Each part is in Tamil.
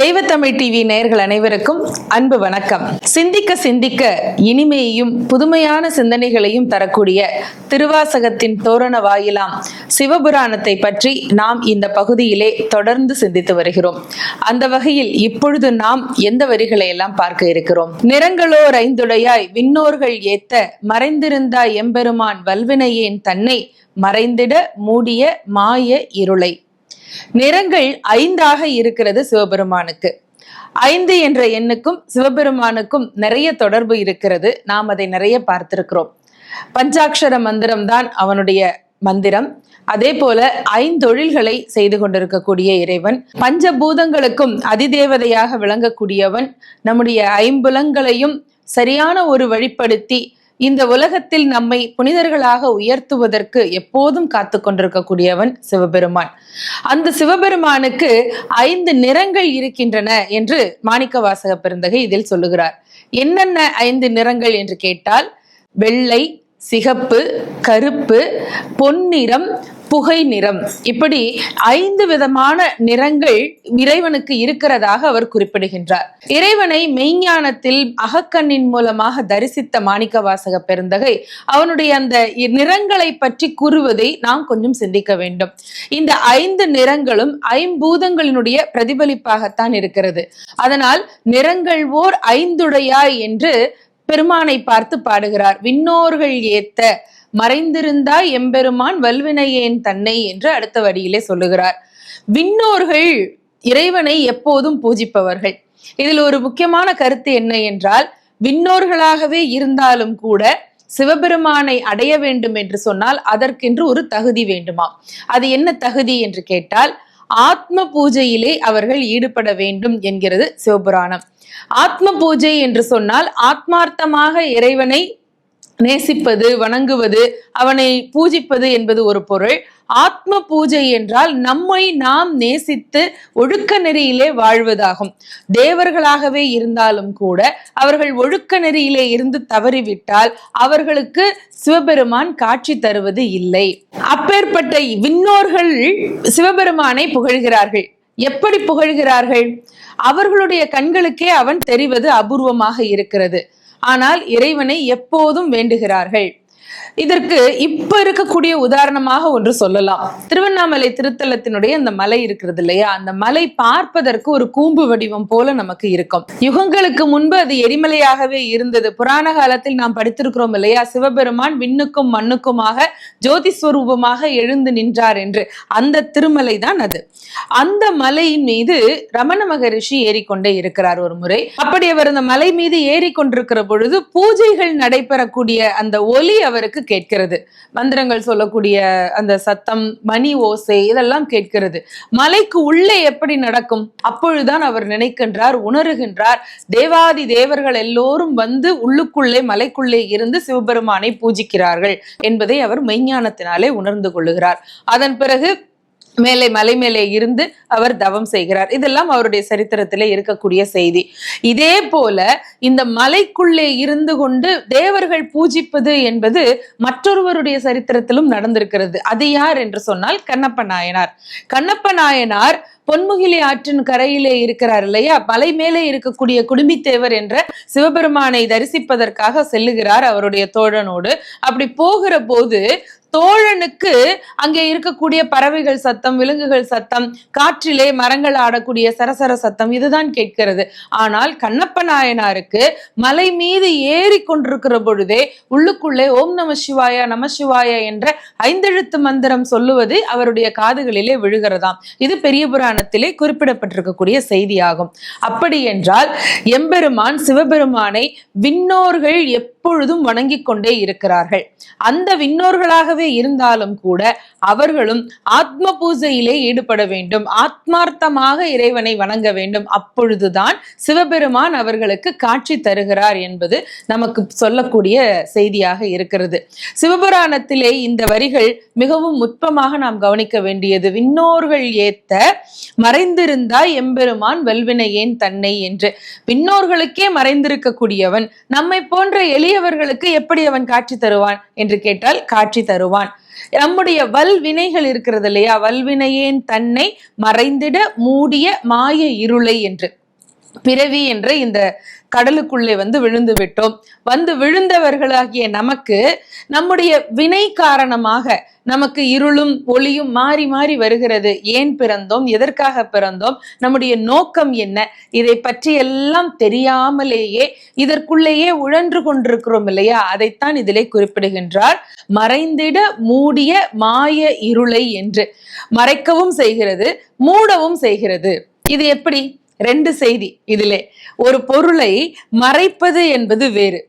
தெய்வத்தமிழ் டிவி நேயர்கள் அனைவருக்கும் அன்பு வணக்கம். சிந்திக்க சிந்திக்க இனிமையையும் புதுமையான சிந்தனைகளையும் தரக்கூடிய திருவாசகத்தின் தோரண வாயிலாம் சிவபுராணத்தை பற்றி நாம் இந்த பகுதியிலே தொடர்ந்து சிந்தித்து வருகிறோம். அந்த வகையில் இப்பொழுது நாம் எந்த வரிகளை எல்லாம் பார்க்க இருக்கிறோம்? நிறங்களோர் ஐந்துடையாய் விண்ணோர்கள் ஏத்த மறைந்திருந்தாய் எம்பெருமான் வல்வினையேன் தன்னை மறைந்திட மூடிய மாய இருளை. நிறங்கள் ஐந்தாக இருக்கிறது சிவபெருமானுக்கு. ஐந்து என்ற எண்ணுக்கும் சிவபெருமானுக்கும் நிறைய தொடர்பு இருக்கிறது. நாம் அதை நிறைய பார்த்திருக்கிறோம். பஞ்சாட்சர மந்திரம் தான் அவனுடைய மந்திரம். அதே போல ஐந்தொழில்களை செய்து கொண்டிருக்கக்கூடிய இறைவன் பஞ்சபூதங்களுக்கும் அதிதேவதையாக விளங்கக்கூடியவன் நம்முடைய ஐம்புலங்களையும் சரியான ஒரு வழிப்படுத்தி இந்த உலகத்தில் நம்மை புனிதர்களாக உயர்த்துவதற்கு எப்போதும் காத்து கொண்டிருக்கக்கூடியவன் சிவபெருமான். அந்த சிவபெருமானுக்கு ஐந்து நிறங்கள் இருக்கின்றன என்று மாணிக்க வாசக பெருந்தகை இதில் சொல்லுகிறார். என்னென்ன ஐந்து நிறங்கள் என்று கேட்டால் வெள்ளை சிகப்பு கருப்பு பொன்னிறம் புகை நிறம். இப்படி ஐந்து விதமான நிறங்கள் இறைவனுக்கு இருக்கிறதாக அவர் குறிப்பிடுகின்றார். இறைவனை மெய்ஞானத்தில் அகக்கண்ணின் மூலமாக தரிசித்த மாணிக்க வாசக பெருந்தகை அவனுடைய அந்த நிறங்களை பற்றி கூறுவதை நாம் கொஞ்சம் சிந்திக்க வேண்டும். இந்த ஐந்து நிறங்களும் ஐம்பூதங்களினுடைய பிரதிபலிப்பாகத்தான் இருக்கிறது. அதனால் நிறங்கள் ஓர் ஐந்துடையாய் என்று பெருமானை பார்த்து பாடுகிறார் விண்ணோர்கள் ஏத்த மறைந்திருந்தா எம்பெருமான் வல்வினையேன் தன்னை என்று அடுத்த வரியிலே சொல்லுகிறார். விண்ணோர்கள் இறைவனை எப்போதும் பூஜிப்பவர்கள். இதில் ஒரு முக்கியமான கருத்து என்ன என்றால் விண்ணோர்களாகவே இருந்தாலும் கூட சிவபெருமானை அடைய வேண்டும் என்று சொன்னால் அதற்கென்று ஒரு தகுதி வேண்டுமாம் அது என்ன தகுதி என்று கேட்டால் ஆத்ம பூஜையிலே அவர்கள் ஈடுபட வேண்டும் என்கிறது சிவபுராணம். ஆத்ம பூஜை என்று சொன்னால் ஆத்மார்த்தமாக இறைவனை நேசிப்பது வணங்குவது அவனை பூஜிப்பது என்பது ஒரு பொருள். ஆத்ம பூஜை என்றால் நம்மை நாம் நேசித்து ஒழுக்க நெறியிலே வாழ்வதாகும். தேவர்களாகவே இருந்தாலும் கூட அவர்கள் ஒழுக்க நெறியிலே இருந்து தவறிவிட்டால் அவர்களுக்கு சிவபெருமான் காட்சி தருவது இல்லை. அப்பேற்பட்ட விண்ணோர்கள் சிவபெருமானை புகழ்கிறார்கள். எப்படி புகழ்கிறார்கள்? அவர்களுடைய கண்களுக்கே அவன் தெரிவது அபூர்வமாக இருக்கிறது. ஆனால் இறைவனை எப்போதும் வேண்டுகிறார்கள். இதற்கு இப்ப இருக்கக்கூடிய உதாரணமாக ஒன்று சொல்லலாம். திருவண்ணாமலை திருத்தலத்தினுடைய அந்த மலை இருக்கிறது இல்லையா? அந்த மலை பார்ப்பதற்கு ஒரு கூம்பு வடிவம் போல நமக்கு இருக்கும். யுகங்களுக்கு முன்பு அது எரிமலையாகவே இருந்தது. புராண காலத்தில் நாம் படித்திருக்கிறோம் இல்லையா? சிவபெருமான் விண்ணுக்கும் மண்ணுக்குமாக ஜோதி ஸ்வரூபமாக எழுந்து நின்றார் என்று. அந்த திருமலை தான் அது. அந்த மலையின் மீது ரமண மகரிஷி ஏறிக்கொண்டே இருக்கிறார் ஒரு முறை. அப்படி அவர் அந்த மலை மீது ஏறிக்கொண்டிருக்கிற பொழுது பூஜைகள் நடைபெறக்கூடிய அந்த ஒலி அவர் அவருக்கு கேட்கிறது. மந்திரங்கள் சொல்லக்கூடிய அந்த சத்தம் மணி ஓசை இதெல்லாம் கேட்கிறது. மலைக்கு உள்ளே எப்படி நடக்கும்? அப்பொழுதுதான் அவர் நினைக்கின்றார் உணருகின்றார். தேவாதி தேவர்கள் எல்லோரும் வந்து உள்ளுக்குள்ளே மலைக்குள்ளே இருந்து சிவபெருமானை பூஜிக்கிறார்கள் என்பதை அவர் மெய்ஞானத்தினாலே உணர்ந்து கொள்ளுகிறார். அதன் பிறகு மேலே மலை மேலே இருந்து அவர் தவம் செய்கிறார். இதெல்லாம் அவருடைய சரித்திரத்திலே இருக்கக்கூடிய செய்தி. இதே போல இந்த மலைக்குள்ளே இருந்து கொண்டு தேவர்கள் பூஜிப்பது என்பது மற்றொருவருடைய சரித்திரத்திலும் நடந்திருக்கிறது. அது யார் என்று சொன்னால் கண்ணப்ப நாயனார். கண்ணப்ப நாயனார் பொன்முகிலி ஆற்றின் கரையிலே இருக்கிறார் இல்லையா? மலை மேலே இருக்கக்கூடிய குடும்பித்தேவர் என்ற சிவபெருமானை தரிசிப்பதற்காக செல்லுகிறார் அவருடைய தோழனோடு. அப்படி போகிற போது தோழனுக்கு அங்கே இருக்கக்கூடிய பறவைகள் சத்தம் விலங்குகள் சத்தம் காற்றிலே மரங்கள் ஆடக்கூடிய சரசர சத்தம் இதுதான் கேட்கிறது. ஆனால் கண்ணப்ப நாயனாருக்கு மலை மீது ஏறி கொண்டிருக்கிற பொழுதே உள்ளுக்குள்ளே ஓம் நம சிவாய நம சிவாய என்ற ஐந்தெழுத்து மந்திரம் சொல்லுவது அவருடைய காதுகளிலே விழுகிறதாம். இது பெரிய புராணத்திலே குறிப்பிடப்பட்டிருக்கக்கூடிய செய்தியாகும். அப்படி என்றால் எம்பெருமான் சிவபெருமானை விண்ணோர்கள் எப்பொழுதும் வணங்கிக் கொண்டே இருக்கிறார்கள். அந்த விண்ணோர்களாகவே இருந்தாலும் கூட அவர்களும் ஆத்ம பூஜையிலே ஈடுபட வேண்டும். ஆத்மார்த்தமாக இறைவனை வணங்க வேண்டும். அப்பொழுதுதான் சிவபெருமான் அவர்களுக்கு காட்சி தருகிறார் என்பது நமக்கு சொல்லக்கூடிய செய்தியாக இருக்கிறது. சிவபுராணத்திலே இந்த வரிகள் மிகவும் நுட்பமாக நாம் கவனிக்க வேண்டியது. விண்ணோர்கள் ஏத்த மறைந்திருந்தாய் எம்பெருமான் வெல்வினையேன் தன்னை என்று. விண்ணோர்களுக்கே மறைந்திருக்கக்கூடியவன் நம்மை போன்ற எளிய எளியவர்களுக்கு எப்படி அவன் காட்சி தருவான் என்று கேட்டால் காட்சி தருவான். நம்முடைய வல்வினைகள் இருக்கிறது இல்லையா? வல்வினையேன் தன்னை மறைந்திட மூடிய மாய இருளை என்று. பிறவி என்ற இந்த கடலுக்குள்ளே வந்து விழுந்து விட்டோம். வந்து விழுந்தவர்களாகிய நமக்கு நம்முடைய வினை காரணமாக நமக்கு இருளும் ஒளியும் மாறி மாறி வருகிறது. ஏன் பிறந்தோம்? எதற்காக பிறந்தோம்? நம்முடைய நோக்கம் என்ன? இதை பற்றி எல்லாம் தெரியாமலேயே இதற்குள்ளேயே உழன்று கொண்டிருக்கிறோம் இல்லையா? அதைத்தான் இதிலே குறிப்பிடுகின்றார். மறைந்திட மூடிய மாய இருளை என்று. மறைக்கவும் செய்கிறது மூடவும் செய்கிறது. இது எப்படி? ரெண்டு செய்தி இதிலே. ஒரு பொருளை மறைப்பது என்பது வேறு.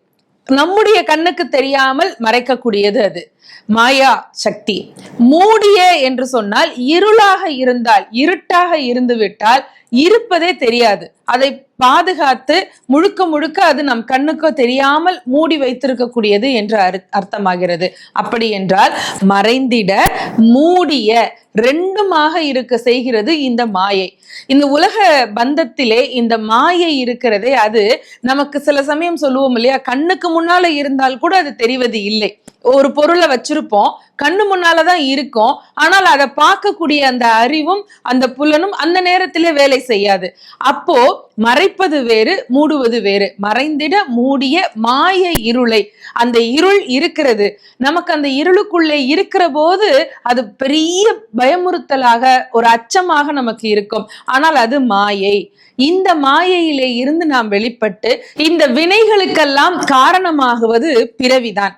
நம்முடைய கண்ணுக்கு தெரியாமல் மறைக்கக்கூடியது அது. மாயா சக்தி மூடிய என்று சொன்னால் இருளாக இருந்தால் இருட்டாக இருந்து விட்டால் இருப்பதே தெரியாது. அதை பாதுகாத்து முழுக்க முழுக்க அது நம் கண்ணுக்கு தெரியாமல் மூடி வைத்திருக்கக்கூடியது என்று அரு- அர்த்தமாகிறது. அப்படி என்றால் மறைந்திட மூடிய ரெண்டுமாக இருக்க செய்கிறது இந்த மாயை. இந்த உலக பந்தத்திலே இந்த மாயை இருக்கிறதே அது நமக்கு சில சமயம் சொல்லுவோம் இல்லையா? கண்ணுக்கு முன்னால இருந்தால் கூட அது தெரிவது இல்லை. ஒரு பொருளை வச்சிருப்போம். கண்ணு முன்னாலதான் இருக்கும். ஆனால் அதை பார்க்கக்கூடிய அந்த அறிவும் அந்த புலனும் அந்த நேரத்திலே வேலை செய்யாது. அப்போ மறைப்பது வேறு மூடுவது வேறு. மறைந்திட மூடிய மாய இருளை. அந்த இருள் இருக்கிறது. நமக்கு அந்த இருளுக்குள்ளே இருக்கிற போது அது பெரிய பயமுறுத்தலாக ஒரு அச்சமாக நமக்கு இருக்கும். ஆனால் அது மாயை. இந்த மாயையிலே இருந்து நாம் வெளிப்பட்டு இந்த வினைகளுக்கெல்லாம் காரணமாகுவது பிறவிதான்.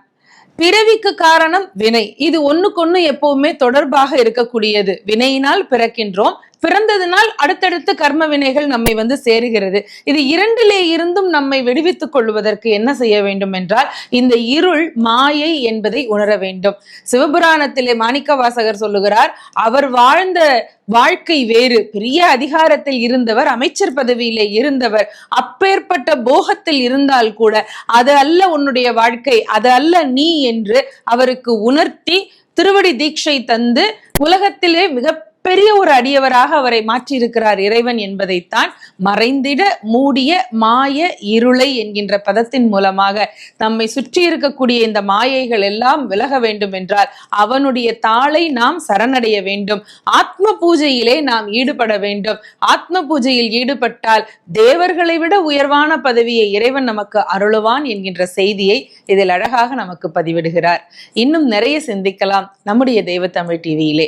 பிறவிக்கு காரணம் வினை. இது ஒண்ணுக்கொன்னு எப்பவுமே தொடர்பாக இருக்கக்கூடியது. வினையினால் பிறக்கின்றோம். பிறந்ததினால் அடுத்தடுத்து கர்ம வினைகள் நம்மை வந்து சேருகிறது. இது இரண்டிலே இருந்தும் நம்மை விடுவித்துக் கொள்வதற்கு என்ன செய்ய வேண்டும் என்றால் இந்த இருள் மாயை என்பதை உணர வேண்டும். சிவபுராணத்திலே மாணிக்க வாசகர் சொல்லுகிறார் அவர் வாழ்ந்த வாழ்க்கை வேறு. பெரிய அதிகாரத்தில் இருந்தவர் அமைச்சர் பதவியிலே இருந்தவர். அப்பேற்பட்ட போகத்தில் இருந்தால் கூட அது அல்ல உன்னுடைய வாழ்க்கை. அது அல்ல நீ என்று அவருக்கு உணர்த்தி திருவடி தீட்சை தந்து உலகத்திலே மிக பெரிய ஒரு அடியவராக அவரை மாற்றியிருக்கிறார் இறைவன் என்பதைத்தான் மறைந்திட மூடிய மாய இருளை என்கின்ற பதத்தின் மூலமாக நம்மை சுற்றி இருக்கக்கூடிய இந்த மாயைகள் எல்லாம் விலக வேண்டும் என்றால் அவனுடைய தாளை நாம் சரணடைய வேண்டும். ஆத்ம பூஜையிலே நாம் ஈடுபட வேண்டும். ஆத்ம பூஜையில் ஈடுபட்டால் தேவர்களை விட உயர்வான பதவியை இறைவன் நமக்கு அருளுவான் என்கின்ற செய்தியை இதில் அழகாக நமக்கு பதிவிடுகிறார். இன்னும் நிறைய சிந்திக்கலாம். நம்முடைய தெய்வ தமிழ் டிவியிலே.